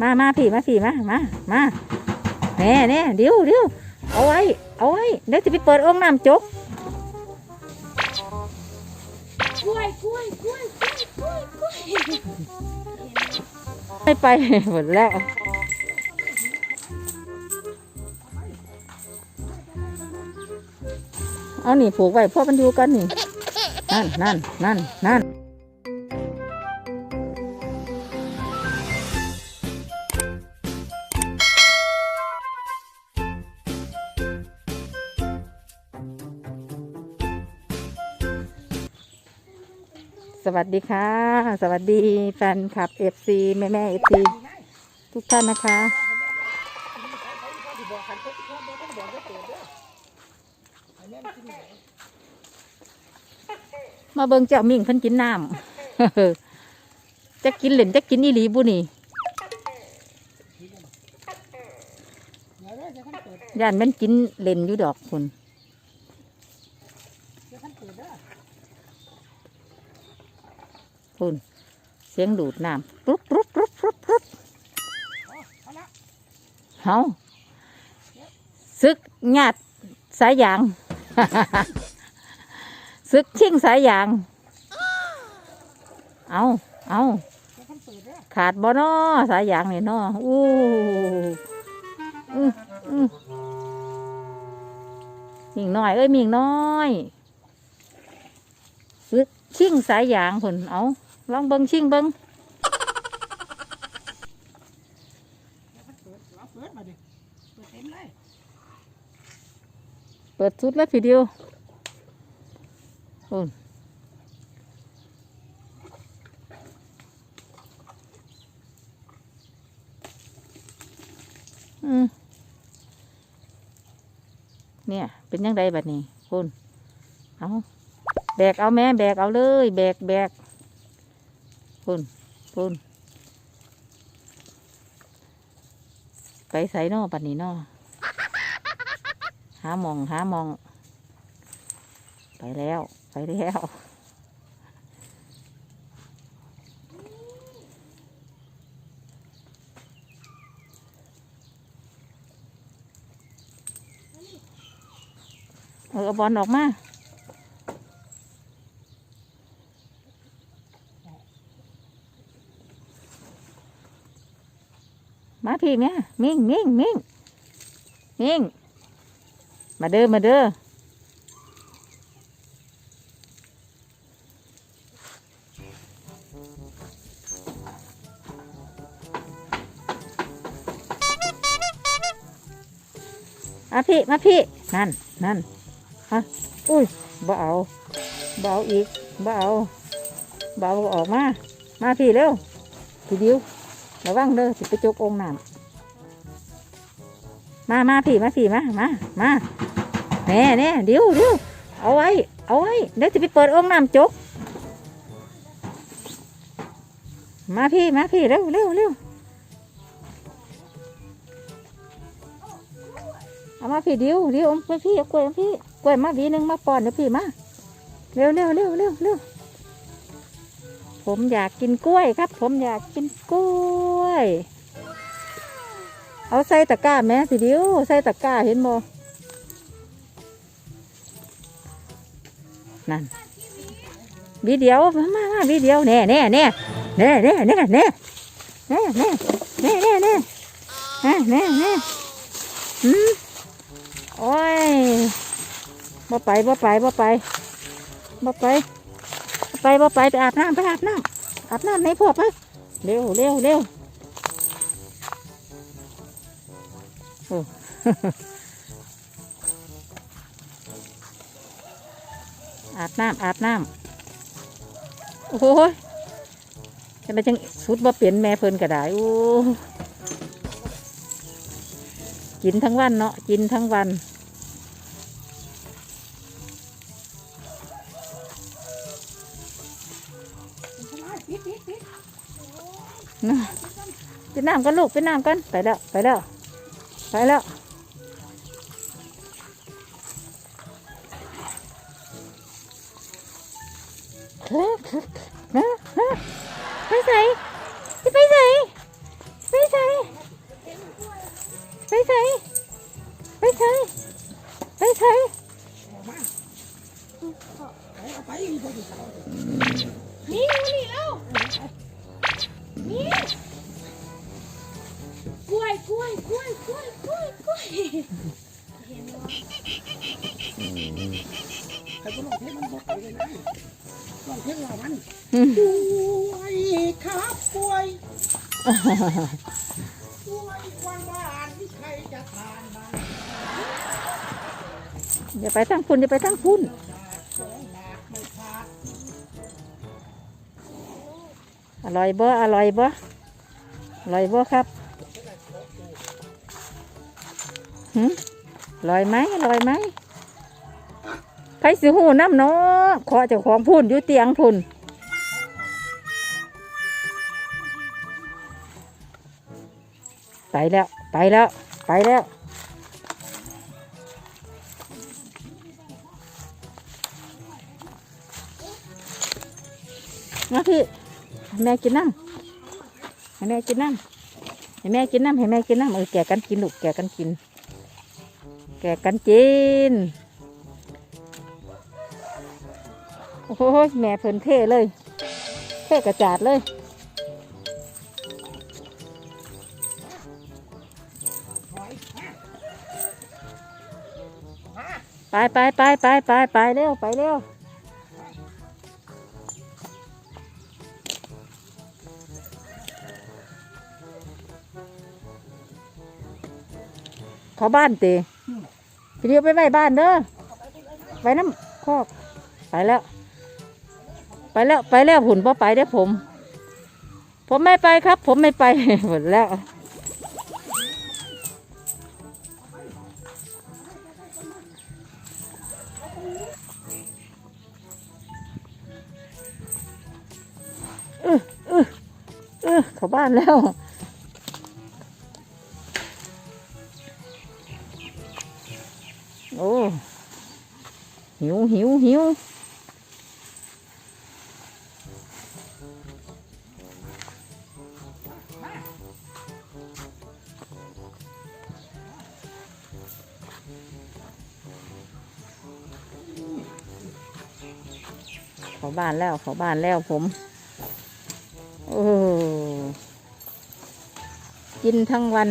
มามาพี่มาพี่มามามาแน่แน่เดี๋ยวเดี๋ยวเอาไว้ เอาไว้เดี๋ยวจะไปเปิดโอ่งน้ำจกกล้วยกล้วยกล้วยกล้วยกล้วยกล้วยไม่ไปหมดแล้วเอานี่ผูกไว้เพราะมันอยู่กันนี่นั่นนั่นนั่นนั่น สวัสดีค่ะ สวัสดีแฟนคลับเอฟซีแม่แม่เอฟซีทุกท่านนะคะ มาเบิ่งเจ้ามิ่งเพิ่นกินน้ำจะกินเหล่นจะกินอีหลีบุนี่ย่านแมันกินเหล่นอยู่ดอกคุณ คุณเสียงดูดน้ำปุ๊บปุ๊บปุ๊บปุ๊บปุ๊บเฮาซึกญาติสายยางซึกชิ่งสายยาง เอาเอาขาดบ่นอสายยางนี่นออู้อื้ออื้อมิงน้อย เอ้ยมิงน้อยซึกชิ่งสายยางผนเอา ลองเบิงชิ่งเบิงเปิดมาดิเปิดเต็มเลยเปิดสุดแล้วพี่เดียวโอ้ยอืมเนี่ย เป็นยังไงบัดนี้คุณเอาแบกเอาแม่แบกเอาเลย แบกแบก คุณคุณไปใส่นอบัดนี้นอหามองหามอง ไปแล้ว ไปแล้วเออบอลออกมา พี่แม่มิ่งมิ่งมิ่งมิ่งมาเด้อมาเด้อมาพี่มาพี่นั่นนั่นฮะอุ้ยบ่เอาบ่เอาอีกบ่เอาบ่เอาออกมา มาพี่เร็วทีเดียวระวังเด้อสิไปจกองน้ำ มามาพี่มาพี่มามามาแน่แน่เดี๋ยวเดี๋ยวเอาไว้ เอาไว้เดี๋ยวจะไปเปิดโอ่งน้ำจก มาพี่มาพี่เร็วเร็วเร็วเอามาพี่เดียวเดี๋ยวอาไปพี่เอากล้วยอาพี่กล้วยมาวีหนึ่งมาป้อนเดี๋ยวพี่มาเร็วเร็วเร็วเร็วเร็วผมอยากกินกล้วยครับ ผมอยากกินกล้วย เอาใส่ตะกร้าแม่สิเดียวใส่ตะกร้าเห็นบ่นั่นวีเดียวมามามาวีเดียวแน่แน่แน่แน่แน่แน่แน่แน่แน่แน่แน่แน่แน่แน่แน่อืมโอ้ยบ่ไปบ่ไปบ่ไปบ่ไปบ่ไปบ่ไปไปอาบน้ำไปอาบน้ำอาบน้ำในพ่อไปเร็วเร็วเร็ว อาบน้ำอาบน้ำโอ้โหยจะไปจังสุดบ่เปลี่ยนแม่เพิ่นก็ได้โอ้กินทั้งวันเนาะกินทั้งวันน่ะไปน้ำกันลูกไปน้ำกันไปแล้วไปแล้ว ไปแล้ว ไปใส่ไปใส่ไปใส่ไปใส่ไปใส่ไปใส่นี่นี่แล้วนี่ ล้วยกล้วยกล้วยกล้วยกล้วยกล้วยใครก็ลองเทมันบอกไปเลยนะลองเทเรามันอืมป่วยครับป่วยป่วยวันวานที่ใครจะทานบ้างอย่าไปทั้งคุณอย่าไปทั้งคุณสองบาทไม่ขาดอร่อยบ่อร่อยบ่อร่อยบ่ครับ หืมอยไหมอร่อยไหมใครสิหูน้ำเนาะขอเจ้าของพุ่นอยู่เตียงพุ่นไปแล้ว ไปแล้ว ไปแล้วมาพี่ให้แม่กินน้ำให้แม่กินน้ำให้แม่กินน้ำให้แม่กินน้ำเออแกะกันกินลูกแกะกันกิน กะกันกินโอ้โหแม่เพิ่นเท่เลย เท่กระจาดเลยไปไปไปไปไปไปเร็วไปเร็วเขอบ้านเตะ เดียวไปไว้บ้านเด้อไว้น้ำคอกไปแล้ว ไปแล้วไปแล้วหุ่นพ่อไปได้ผม ผมไม่ไปครับ ผมไม่ไปหมดแล้วเออเออเออเข้าบ้านแล้ว หิวหิวหิวเขาบ้านแล้วเขาบ้านแล้วผม โอ้กินทั้งวัน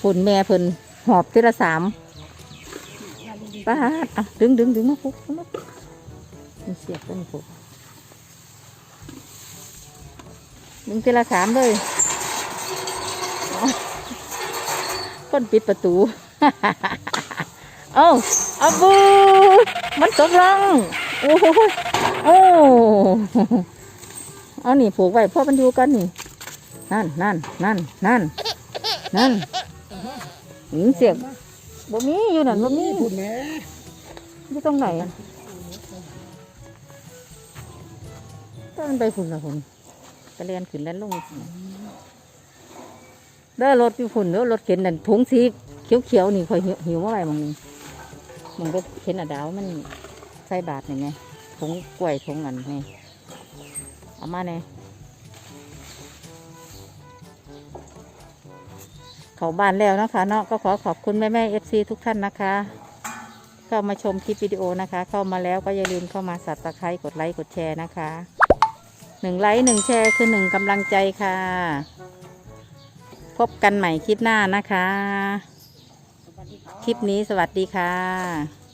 ฝุ่นแม่เพิ่นหอบทีละสาม ป้าดอะดึงดึงดึงมาปุ๊บมาปุ๊บมีเสียบกันปุ๊บดึงทีละสามเลยเอาคนปิดประตูเอาอาบูมันตกลงโอ้โหโอ้เอานี่ผูกไว้พราะมันอยู่กันนี่ นั่นนั่นนั่นนั่นนั่นหญิงเสียง บ่มีอยู่นั่นบ่มีพูดแม่อยู่ตรงไหนอะก็มันไปฝุ่นละฝุ่นกระเรียนขึ้นแล้วลงเด้อรถอยู่ฝุ่นเด้อรถเข็นนั่นถุงสีเขียวๆนี่คอยหิวหิวเมื่อไหร่มองนี่มันก็เข็นอะดาวมันใส่บาทนี่ไงถุงกล้วยถุงอันนี่เอามาเนี่ย เขาบ้านแล้วนะคะเนาะก็ขอขอบคุณแม่แม่เอฟซีทุกท่านนะคะ เข้ามาชมคลิปวิดีโอนะคะ เข้ามาแล้วก็อย่าลืมเข้ามาสับตะไคร้กดไลค์กดแชร์นะคะหนึ่งไลค์หนึ่งแชร์คือหนึ่งกำลังใจค่ะ พบกันใหม่คลิปหน้านะคะ คลิปนี้สวัสดีค่ะ